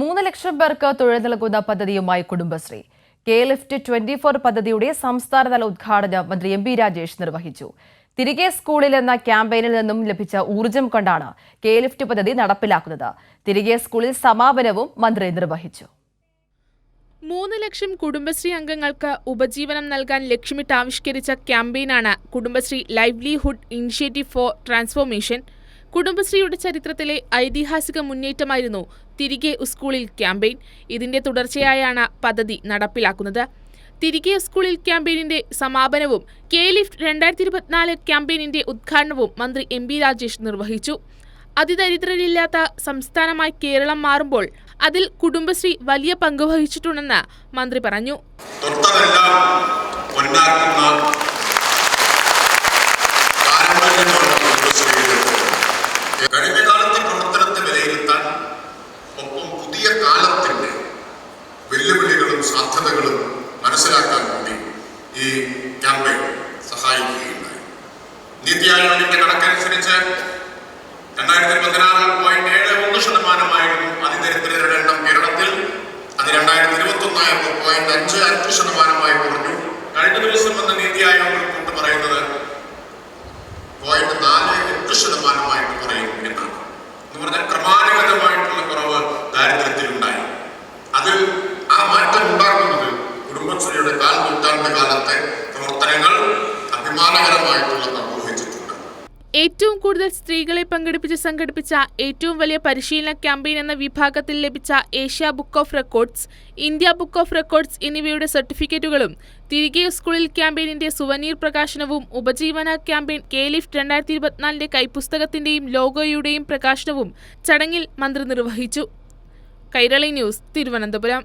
മൂന്ന് ലക്ഷം പേർക്ക് തൊഴിൽ നൽകുന്ന പദ്ധതിയുമായി Kudumbashree. K lift twenty four പദ്ധതിയുടെ സംസ്ഥാനതല ഉദ്ഘാടനം മന്ത്രി എം രാജേഷ് നിർവഹിച്ചു. തിരികെ സ്കൂളിൽ എന്ന ക്യാമ്പയിനിൽ നിന്നും ലഭിച്ച ഊർജം കൊണ്ടാണ് കെ ലിഫ്റ്റ് പദ്ധതി നടപ്പിലാക്കുന്നത്. തിരികെ സ്കൂളിൽ സമാപനവും മന്ത്രി നിർവഹിച്ചു. മൂന്ന് ലക്ഷം കുടുംബശ്രീ അംഗങ്ങൾക്ക് ഉപജീവനം നൽകാൻ ലക്ഷ്യമിട്ട് ആവിഷ്കരിച്ച ക്യാമ്പയിനാണ് Kudumbashree livelihood initiative for transformation കുടുംബശ്രീയുടെ ചരിത്രത്തിലെ ഐതിഹാസിക മുന്നേറ്റമായിരുന്നു തിരികെ സ്കൂളിൽ ക്യാമ്പയിൻ. ഇതിന്റെ തുടർച്ചയായാണ് പദ്ധതി നടപ്പിലാക്കുന്നത്. തിരികെ സ്കൂളിൽ ക്യാമ്പയിനിന്റെ സമാപനവും കെ ലിഫ്റ്റ് രണ്ടായിരത്തി ഇരുപത്തിനാല് ക്യാമ്പയിനിന്റെ ഉദ്ഘാടനവും മന്ത്രി എം ബി രാജേഷ് നിർവഹിച്ചു. അതിദരിദ്രരില്ലാത്ത സംസ്ഥാനമായി കേരളം മാറുമ്പോൾ അതിൽ കുടുംബശ്രീ വലിയ പങ്കുവഹിച്ചിട്ടുണ്ടെന്ന് മന്ത്രി പറഞ്ഞു. തൊട്ടതെല്ലാം കഴിഞ്ഞ കാലത്തെ പ്രവർത്തനത്തെ വിലയിരുത്താൻ ഒപ്പം പുതിയ കാലത്തിന്റെ വെല്ലുവിളികളും സാധ്യതകളും മനസ്സിലാക്കാൻ കൂടി ഈ ക്യാമ്പയിൻ സഹായിക്കുകയുണ്ടായി. നീതി ആയോഗിന്റെ കണക്കനുസരിച്ച് രണ്ടായിരത്തി പതിനാറ് പോയിന്റ് ഏഴ് ഒന്ന് ശതമാനമായിരുന്നു അതിദരിദ്രരുടെ എണ്ണം കേരളത്തിൽ. അത് രണ്ടായിരത്തി ഇരുപത്തി ഒന്നായപ്പോൾ പോയിന്റ് അഞ്ച് അഞ്ച് ശതമാനമായി കുറഞ്ഞു കുടുംബശ്രീയുടെ കാൽ നൂറ്റാണ്ട് കാലത്തെ പ്രവർത്തനങ്ങൾ അഭിമാനകരമായിട്ടുള്ള ഏറ്റവും കൂടുതൽ സ്ത്രീകളെ പങ്കെടുപ്പിച്ച് സംഘടിപ്പിച്ച ഏറ്റവും വലിയ പരിശീലന ക്യാമ്പയിൻ എന്ന വിഭാഗത്തിൽ ലഭിച്ച Asia book of records India book of records എന്നിവയുടെ സർട്ടിഫിക്കറ്റുകളും തിരികെ സ്കൂളിൽ ക്യാമ്പയിനിന്റെ സുവനീർ പ്രകാശനവും ഉപജീവന ക്യാമ്പയിൻ കെ ലിഫ്റ്റ് രണ്ടായിരത്തി ഇരുപത്തിനാലിന്റെ കൈപ്പുസ്തകത്തിന്റെയും ലോഗോയുടെയും പ്രകാശനവും ചടങ്ങിൽ മന്ത്രി നിർവഹിച്ചു. കൈരളി ന്യൂസ് തിരുവനന്തപുരം.